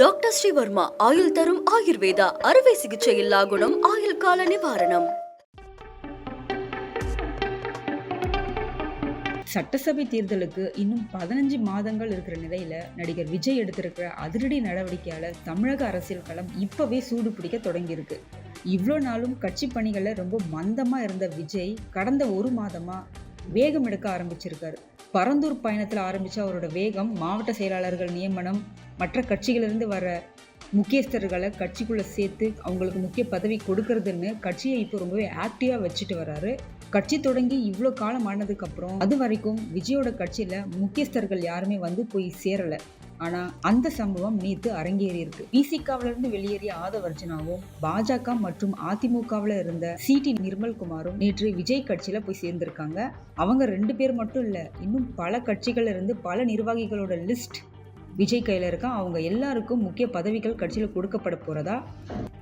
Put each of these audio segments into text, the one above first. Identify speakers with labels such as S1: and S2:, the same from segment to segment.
S1: Doctor Sreevarma ஆயுள் தரும் ஆயுர்வேதா அறுவை சிகிச்சை இல்லா குணம் ஆயுள் கால நிவாரணம்.
S2: சட்டசபை தேர்தலுக்கு இன்னும் பதினஞ்சு மாதங்கள் இருக்கிற நிலையில நடிகர் விஜய் எடுத்திருக்கிற அதிரடி நடவடிக்கையால தமிழக அரசியல் களம் இப்பவே சூடு பிடிக்க தொடங்கியிருக்கு. இவ்வளோ நாளும் கட்சி பணிகளை ரொம்ப மந்தமாக இருந்த விஜய் கடந்த ஒரு மாதமாக வேகம் எடுக்க ஆரம்பிச்சிருக்காரு. பரந்தூர் பயணத்தில் ஆரம்பித்த அவரோட வேகம் மாவட்ட செயலாளர்கள் நியமனம் மற்ற கட்சிகளிலிருந்து வர முக்கியஸ்தர்களை கட்சிக்குள்ளே சேர்த்து அவங்களுக்கு முக்கிய பதவி கொடுக்கறதுன்னு கட்சியை இப்போ ரொம்பவே ஆக்டிவாக வச்சுட்டு வராரு. கட்சி தொடங்கி இவ்வளோ காலம் ஆனதுக்கப்புறம் அது வரைக்கும் விஜயோட கட்சியில் முக்கியஸ்தர்கள் யாருமே வந்து போய் சேரலை. ஆனா அந்த சம்பவம் நேத்து அரங்கேறி இருக்கு. பிசிகாவில இருந்து வெளியேறிய ஆதவர்ஜனாவும் பாஜக மற்றும் அதிமுகவில் இருந்த சிடி நிர்மல்குமாரும் நேற்று விஜய் கட்சியில போய் சேர்ந்திருக்காங்க. அவங்க ரெண்டு பேர் மட்டும் இல்ல இன்னும் பல கட்சிகள்ல இருந்து பல நிர்வாகிகளோட லிஸ்ட் விஜய் கையில் இருக்கா. அவங்க எல்லாருக்கும் முக்கிய பதவிகள் கட்சியில் கொடுக்கப்பட போறதா?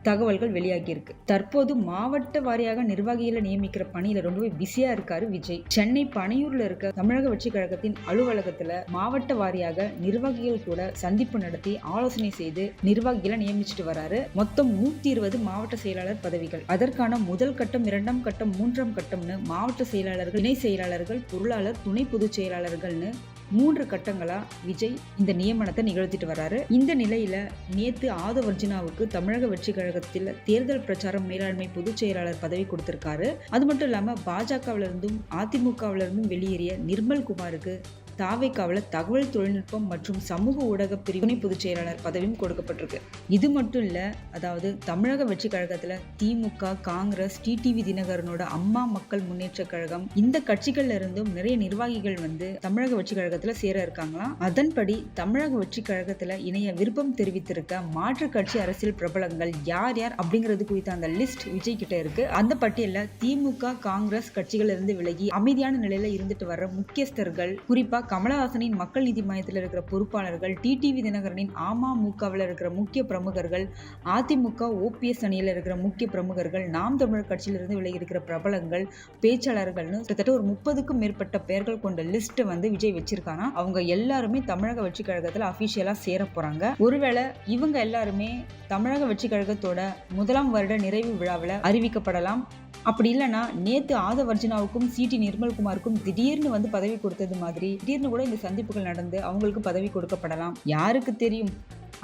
S2: தகவல்கள் வெளியாகியிருக்கு. தற்போது மாவட்ட வாரியாக நிர்வாகிகளை நியமிக்கிற பணியில ரொம்பவே பிஸியா இருக்காரு விஜய். சென்னை பனையூர்ல இருக்க தமிழக வெற்றி கழகத்தின் அலுவலகத்துல மாவட்ட வாரியாக நிர்வாகிகள் கூட சந்திப்பு நடத்தி ஆலோசனை செய்து நிர்வாகிகளை நியமிச்சுட்டு வராரு. மொத்தம் நூத்தி இருபது மாவட்ட செயலாளர் பதவிகள். அதற்கான முதல் கட்டம் இரண்டாம் கட்டம் மூன்றாம் கட்டம்னு மாவட்ட செயலாளர்கள் இணை செயலாளர்கள் பொருளாளர் துணை பொதுச் செயலாளர்கள்னு மூன்று கட்டங்களா விஜய் இந்த நியமனத்தை நிகழ்த்திட்டு வராரு. இந்த நிலையில நேத்து ஆதவர்ஜினாவுக்கு தமிழக வெற்றி கழகத்தில் தேர்தல் பிரச்சாரம் மேலாண்மை பொதுச் செயலாளர் பதவி கொடுத்திருக்காரு. அது மட்டும் இல்லாம பாஜகவில இருந்தும் அதிமுகவில இருந்தும் வெளியேறிய நிர்மல் குமாருக்கு தாவேக்காவில் தகவல் தொழில்நுட்பம் மற்றும் சமூக ஊடக பிரிவினை பொதுச் செயலாளர் பதவியும் கொடுக்கப்பட்டிருக்கு. இது மட்டும் இல்லை அதாவது தமிழக வெற்றி கழகத்தில் திமுக காங்கிரஸ் டிடிவி தினகரனோட அம்மா மக்கள் முன்னேற்ற கழகம் இந்த கட்சிகள்ல இருந்தும் நிறைய நிர்வாகிகள் வந்து தமிழக வெற்றி கழகத்தில் சேர இருக்காங்களாம். அதன்படி தமிழக வெற்றி கழகத்தில் இணைய விருப்பம் தெரிவித்திருக்க மாற்று கட்சி அரசியல் பிரபலங்கள் யார் யார் அப்படிங்கிறது குறித்த அந்த லிஸ்ட் விஜய் கிட்ட இருக்கு. அந்த பட்டியலில் திமுக காங்கிரஸ் கட்சிகள் இருந்து விலகி அமைதியான நிலையில இருந்துட்டு வர முக்கியஸ்தர்கள் குறிப்பா கமலஹாசனின் மக்கள் நீதி மையத்தில் இருக்கிற பொறுப்பாளர்கள் டிடிவி தினகரனின் அமமுகவில் இருக்கிற முக்கிய பிரமுகர்கள் அதிமுக ஓபிஎஸ் அணியில் இருக்கிற முக்கிய பிரமுகர்கள் நாம் தமிழர் கட்சியிலிருந்து விலகி இருக்கிற பிரபலங்கள் பேச்சாளர்கள்னு கிட்டத்தட்ட ஒரு முப்பதுக்கும் மேற்பட்ட பெயர்கள் கொண்ட லிஸ்ட் வந்து விஜய் வச்சிருக்கானா? அவங்க எல்லாருமே தமிழக வெற்றி கழகத்தில் அஃபிஷியலாக சேர போறாங்க. ஒருவேளை இவங்க எல்லாருமே தமிழக வெற்றி கழகத்தோட முதலாம் வருட நிறைவு விழாவில் அறிவிக்கப்படலாம். அப்படி இல்லைன்னா நேத்து ஆதவர்ஜனாவுக்கும் சிடி நிர்மல்குமாருக்கும் திடீர்னு வந்து பதவி கொடுத்தது மாதிரி திடீர்னு கூட இந்த சந்திப்புகள் நடந்து அவங்களுக்கு பதவி கொடுக்கப்படலாம். யாருக்கு தெரியும்?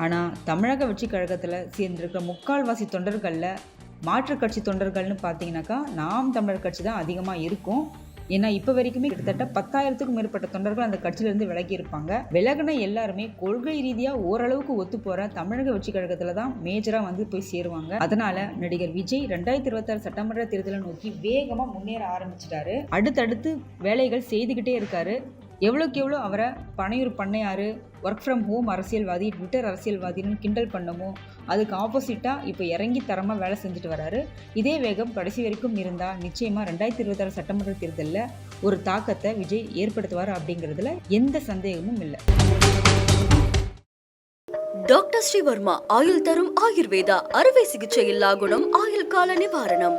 S2: ஆனால் தமிழக வெற்றி கழகத்தில் சேர்ந்திருக்கிற முக்கால்வாசி தொண்டர்களில் மாற்றுக் கட்சி தொண்டர்கள்னு பார்த்தீங்கன்னாக்கா நாம் தமிழர் கட்சி தான் அதிகமாக இருக்கும். ஏன்னா இப்போ வரைக்குமே கிட்டத்தட்ட பத்தாயிரத்துக்கும் மேற்பட்ட தொண்டர்கள் அந்த கட்சியிலேருந்து விலகி இருப்பாங்க விலகின எல்லாருமே கொள்கை ரீதியாக ஓரளவுக்கு ஒத்து போகிற தமிழக வெற்றி கழகத்தில் தான் மேஜராக வந்து போய் சேருவாங்க. அதனால நடிகர் விஜய் ரெண்டாயிரத்தி இருபத்தாறு சட்டமன்ற தேர்தலை நோக்கி வேகமாக முன்னேற ஆரம்பிச்சிட்டாரு. அடுத்தடுத்து வேலைகள் செய்துக்கிட்டே இருக்காரு. எவ்வளோக்கு எவ்வளோ அவரை பனையூர் பண்ணையாரு ஒர்க் ஃப்ரம் ஹோம் அரசியல்வாதி ட்விட்டர் அரசியல்வாதின்னு கிண்டல் பண்ணமோ அதுக்கு ஆப்போசிட்டாக இப்போ இறங்கி தரமாக வேலை செஞ்சுட்டு வராரு. இதே வேகம் கடைசி வரைக்கும் இருந்தால் நிச்சயமாக ரெண்டாயிரத்தி இருபத்தாறு சட்டமன்ற தேர்தலில் ஒரு தாக்கத்தை விஜய் ஏற்படுத்துவார் அப்படிங்கிறதுல எந்த சந்தேகமும் இல்லை.
S1: டாக்டர் ஸ்ரீவர்மா ஆயுள் தரும் ஆயுர்வேதா அறுவை சிகிச்சை இல்லா குணம் ஆயுள் கால நிவாரணம்.